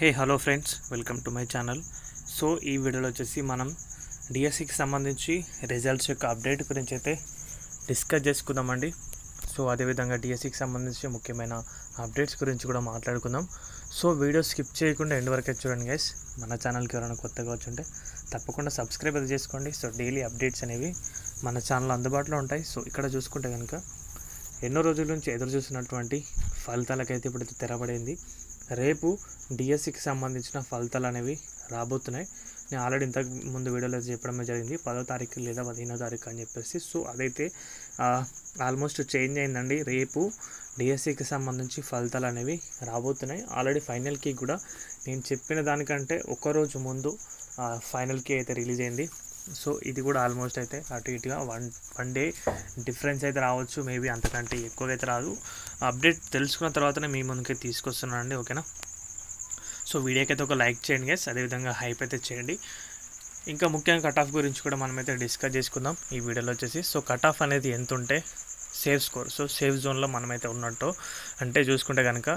Hey hello friends welcome to my channel. So ఈ వీడియోలో వచ్చేసి మనం డిఎస్సికి సంబంధించి రిజల్ట్స్ యొక్క అప్డేట్ గురించి అయితే డిస్కస్ చేసుకుందామండి. సో అదేవిధంగా డిఎస్సికి సంబంధించి ముఖ్యమైన అప్డేట్స్ గురించి కూడా మాట్లాడుకుందాం. సో వీడియో స్కిప్ చేయకుండా ఎండ్ వరకు చూడండి గైస్ మన ఛానల్కి ఎవరైనా కొత్తగా వచ్చుంటే తప్పకుండా సబ్స్క్రైబ్ అది చేసుకోండి. సో డైలీ అప్డేట్స్ అనేవి మన ఛానల్ అందుబాటులో ఉంటాయి. సో ఇక్కడ చూసుకుంటే కనుక ఎన్నో రోజుల నుంచి ఎదురు చూసినటువంటి ఫలితాలకైతే ఇప్పుడు తెరబడింది. రేపు డిఎస్సికి సంబంధించిన ఫలితాలు అనేవి రాబోతున్నాయి. నేను ఆల్రెడీ ఇంతకు ముందు వీడియోలో చెప్పడం జరిగింది. పదో తారీఖు లేదా పదిహేనో తారీఖు అని చెప్పేసి. సో అదైతే ఆల్మోస్ట్ చేంజ్ అయిందండి. రేపు డిఎస్సికి సంబంధించి ఫలితాలు అనేవి రాబోతున్నాయి. ఆల్రెడీ ఫైనల్కి కూడా నేను చెప్పిన దానికంటే ఒకరోజు ముందు ఫైనల్కి అయితే రిలీజ్ అయింది. సో ఇది కూడా ఆల్మోస్ట్ అయితే అటు ఇటుగా వన్ వన్ డే డిఫరెన్స్ అయితే రావచ్చు. మేబీ అంతకంటే ఎక్కువగా అయితే రాదు. అప్డేట్ తెలుసుకున్న తర్వాతనే మీ ముందుకే తీసుకొస్తున్నాను అండి ఓకేనా సో వీడియోకి అయితే ఒక లైక్ చేయండి గెస్ అదేవిధంగా హైప్ అయితే చేయండి. ఇంకా ముఖ్యంగా కట్ ఆఫ్ గురించి కూడా మనమైతే డిస్కస్ చేసుకుందాం. ఈ వీడియోలో వచ్చేసి సో కట్ ఆఫ్ అనేది ఎంత ఉంటే సేఫ్ స్కోర్ సో సేఫ్ జోన్లో మనమైతే ఉన్నట్టు. అంటే చూసుకుంటే కనుక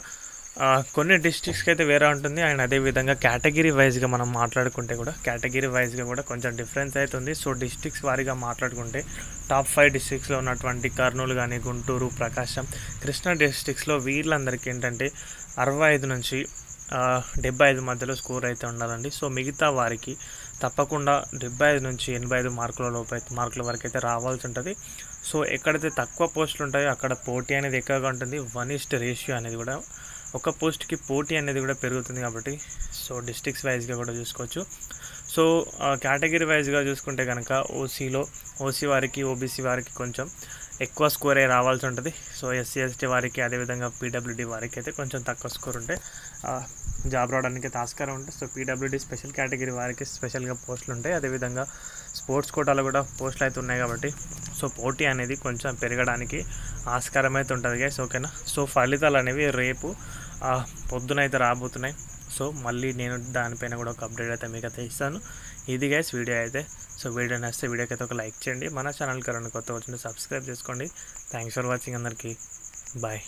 కొన్ని డిస్ట్రిక్ట్స్కి అయితే వేరే ఉంటుంది. అండ్ అదేవిధంగా కేటగిరీ వైజ్గా మనం మాట్లాడుకుంటే కూడా కేటగిరీ వైజ్గా కూడా కొంచెం డిఫరెన్స్ అవుతుంది సో డిస్ట్రిక్ట్స్ వారీగా మాట్లాడుకుంటే టాప్ ఫైవ్ డిస్ట్రిక్ట్స్లో ఉన్నటువంటి కర్నూలు కానీ గుంటూరు ప్రకాశం కృష్ణా డిస్ట్రిక్ట్స్లో వీళ్ళందరికీ ఏంటంటే అరవై ఐదు నుంచి డెబ్బై ఐదు మధ్యలో స్కోర్ అయితే ఉండాలండి. సో మిగతా వారికి తప్పకుండా డెబ్బై ఐదు నుంచి ఎనభై ఐదు మార్కుల లోపు అయితే మార్కుల వరకు అయితే రావాల్సి ఉంటుంది. సో ఎక్కడైతే తక్కువ పోస్టులు ఉంటాయో అక్కడ పోటీ అనేది ఎక్కువగా ఉంటుంది. వన్ ఇస్ట్ రేషియో అనేది కూడా ఒక పోస్ట్కి పోటీ అనేది కూడా పెరుగుతుంది కాబట్టి సో డిస్ట్రిక్ట్స్ వైజ్గా కూడా చూసుకోవచ్చు. సో కేటగిరీ వైజ్గా చూసుకుంటే కనుక ఓసీలో ఓసీ వారికి ఓబీసీ వారికి కొంచెం ఎక్కువ స్కోర్ అయి రావాల్సి ఉంటుంది. సో ఎస్సీ ఎస్టీ వారికి అదేవిధంగా పీడబ్ల్యూడీ వారికి అయితే కొంచెం తక్కువ స్కోర్ ఉంటే జాబ్ రావడానికి అయితే ఆస్కారం ఉంటుంది సో పీడబ్ల్యూడీ స్పెషల్ కేటగిరీ వారికి స్పెషల్గా పోస్టులు ఉంటాయి. అదేవిధంగా స్పోర్ట్స్ కోటాలో కూడా పోస్టులు అయితే ఉన్నాయి కాబట్టి సో పోటీ అనేది కొంచెం పెరగడానికి ఆస్కారం అయితే ఉంటుంది గైస్ ఓకేనా సో ఫలితాలు అనేవి రేపు పొద్దున అయితే రాబోతున్నాయి. సో మళ్ళీ నేను దానిపైన కూడా ఒక అప్డేట్ అయితే మీకు అయితే ఇస్తాను. ఇది గైస్ వీడియో అయితే. సో వీడియో నచ్చితే వీడియోకి అయితే ఒక లైక్ చేయండి. మన ఛానల్కి రెండు కొత్త వచ్చింది సబ్స్క్రైబ్ చేసుకోండి. థ్యాంక్స్ ఫర్ వాచింగ్ అందరికీ. బాయ్